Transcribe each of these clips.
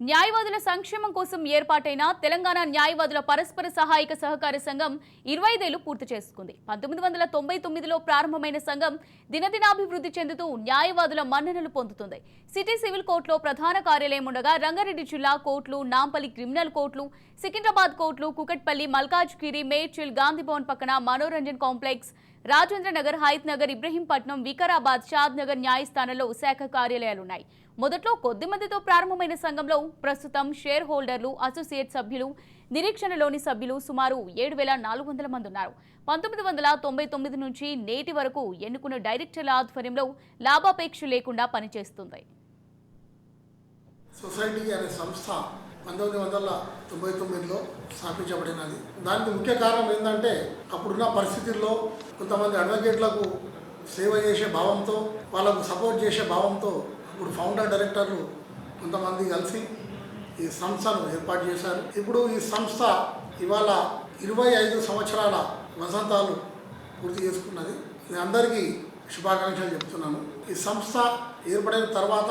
న్యాయవాదుల సంక్షేమం కోసం ఏర్పాటైన తెలంగాణ న్యాయవాదుల పరస్పర సహాయక సహకార సంఘం ఇరవై ఐదేళ్ళు పూర్తి చేసుకుంది. పంతొమ్మిది వందల తొంభై తొమ్మిదిలో ప్రారంభమైన సంఘం దినదినాభివృద్ధి చెందుతూ న్యాయవాదుల మన్ననలు పొందుతుంది. సిటీ సివిల్ కోర్టులో ప్రధాన కార్యాలయం ఉండగా రంగారెడ్డి జిల్లా కోర్టులు నాంపల్లి క్రిమినల్ కోర్టులు సికింద్రాబాద్ కోర్టులు కుకట్పల్లి మల్కాజ్గిరి మేడ్చిల్ గాంధీ భవన్ పక్కన మనోరంజన్ కాంప్లెక్స్ రాజేంద్ర నగర్ హైత్ నగర్ ఇబ్రహీంపట్నం వికారాబాద్ షాద్ నగర్ న్యాయస్థానంలో శాఖ కార్యాలయాలున్నాయి. మొదట్లో కొద్ది మందితో ప్రారంభమైన సంఘంలో ప్రస్తుతం షేర్ హోల్డర్లు అసోసియేట్ సభ్యులు నిరీక్షణలోని సభ్యులు సుమారు ఏడు వేల నాలుగు వందల మంది ఉన్నారు. పంతొమ్మిది వందల తొంభై తొమ్మిది నుంచి నేటి వరకు ఎన్నుకున్న డైరెక్టర్ల ఆధ్వర్యంలో లాభాపేక్ష లేకుండా పనిచేస్తుంది. సొసైటీ అనే సంస్థ పంతొమ్మిది వందల తొంభై తొమ్మిదిలో స్థాపించబడినది. దానికి ముఖ్య కారణం ఏంటంటే అప్పుడున్న పరిస్థితుల్లో కొంతమంది అడ్వకేట్లకు సేవ చేసే భావంతో వాళ్ళకు సపోర్ట్ చేసే భావంతో ఇప్పుడు ఫౌండర్ డైరెక్టర్లు కొంతమంది కలిసి ఈ సంస్థను ఏర్పాటు చేశారు. ఇప్పుడు ఈ సంస్థ ఇవాళ ఇరవై ఐదు సంవత్సరాల వసంతాలు పూర్తి చేసుకున్నది. నేను అందరికీ శుభాకాంక్షలు చెప్తున్నాను. ఈ సంస్థ ఏర్పడిన తర్వాత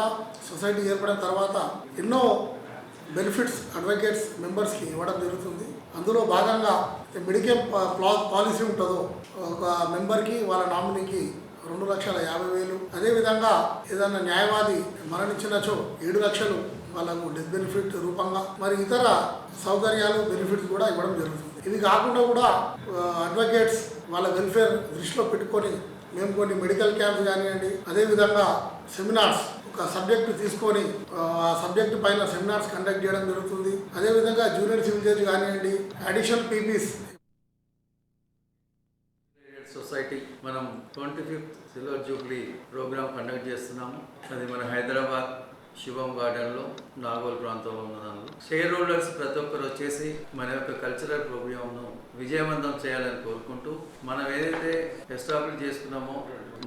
సొసైటీ ఏర్పడిన తర్వాత ఎన్నో బెనిఫిట్స్ అడ్వకేట్స్ మెంబర్స్కి ఇవ్వడం జరుగుతుంది. అందులో భాగంగా మెడికేమ్ పాలసీ ఉంటుందో ఒక మెంబర్కి వాళ్ళ నామినీకి రెండు లక్షల యాభై వేలు. అదేవిధంగా ఏదైనా న్యాయవాది మరణించినచో ఏడు లక్షలు వాళ్ళకు డెత్ బెనిఫిట్ రూపంగా మరి ఇతర సౌకర్యాలు బెనిఫిట్స్ కూడా ఇవ్వడం జరుగుతుంది. ఇవి కాకుండా కూడా అడ్వకేట్స్ వాళ్ళ వెల్ఫేర్ దృష్టిలో పెట్టుకొని మేము కొన్ని మెడికల్ క్యాంప్స్ కానివ్వండి అదేవిధంగా సెమినార్స్ ఒక సబ్జెక్టు తీసుకొని ఆ సబ్జెక్ట్ పైన సెమినార్స్ కండక్ట్ చేయడం జరుగుతుంది. అదేవిధంగా జూనియర్ సివిల్ జడ్జ్ కానివ్వండి అడిషనల్ పీపీస్. సొసైటీ మనం twenty fifth silver jubilee programme conduct చేస్తున్నాము. అది మన హైదరాబాద్ శివం గార్డెన్లో నాగోల్ ప్రాంతంలో ఉన్న దానిలో షేర్ హోల్డర్స్ ప్రతి ఒక్కరు వచ్చేసి మన యొక్క కల్చరల్ ప్రోగ్రామ్ను విజయవంతం చేయాలని కోరుకుంటూ మనం ఏదైతే ఎస్టాబ్లిష్ చేసుకున్నామో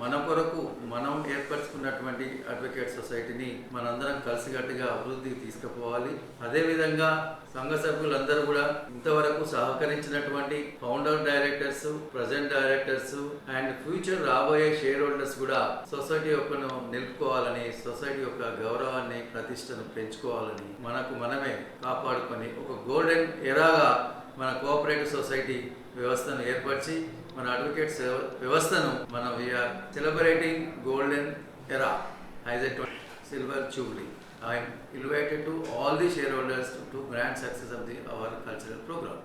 మన కొరకు మనం ఏర్పరచుకున్నటువంటి అడ్వకేట్ సొసైటీని మనందరం కలిసికట్టుగా అభివృద్ధికి తీసుకుపోవాలి. అదేవిధంగా సంఘ సభ్యులందరూ కూడా ఇంతవరకు సహకరించినటువంటి founder directors present directors and future రాబోయే షేర్ హోల్డర్స్ కూడా సొసైటీ యొక్కను నిలుపుకోవాలని సొసైటీ యొక్క గౌరవాన్ని ప్రతిష్టను పెంచుకోవాలని మనకు మనమే కాపాడుకొని ఒక గోల్డెన్ ఎరాగా మన కోఆపరేటివ్ సొసైటీ వ్యవస్థను ఏర్పరిచి మన అడ్వకేట్స్ వ్యవస్థను మన we are celebrating golden era his silver jubilee I'm invited to all the share holders to grand success of the our cultural programme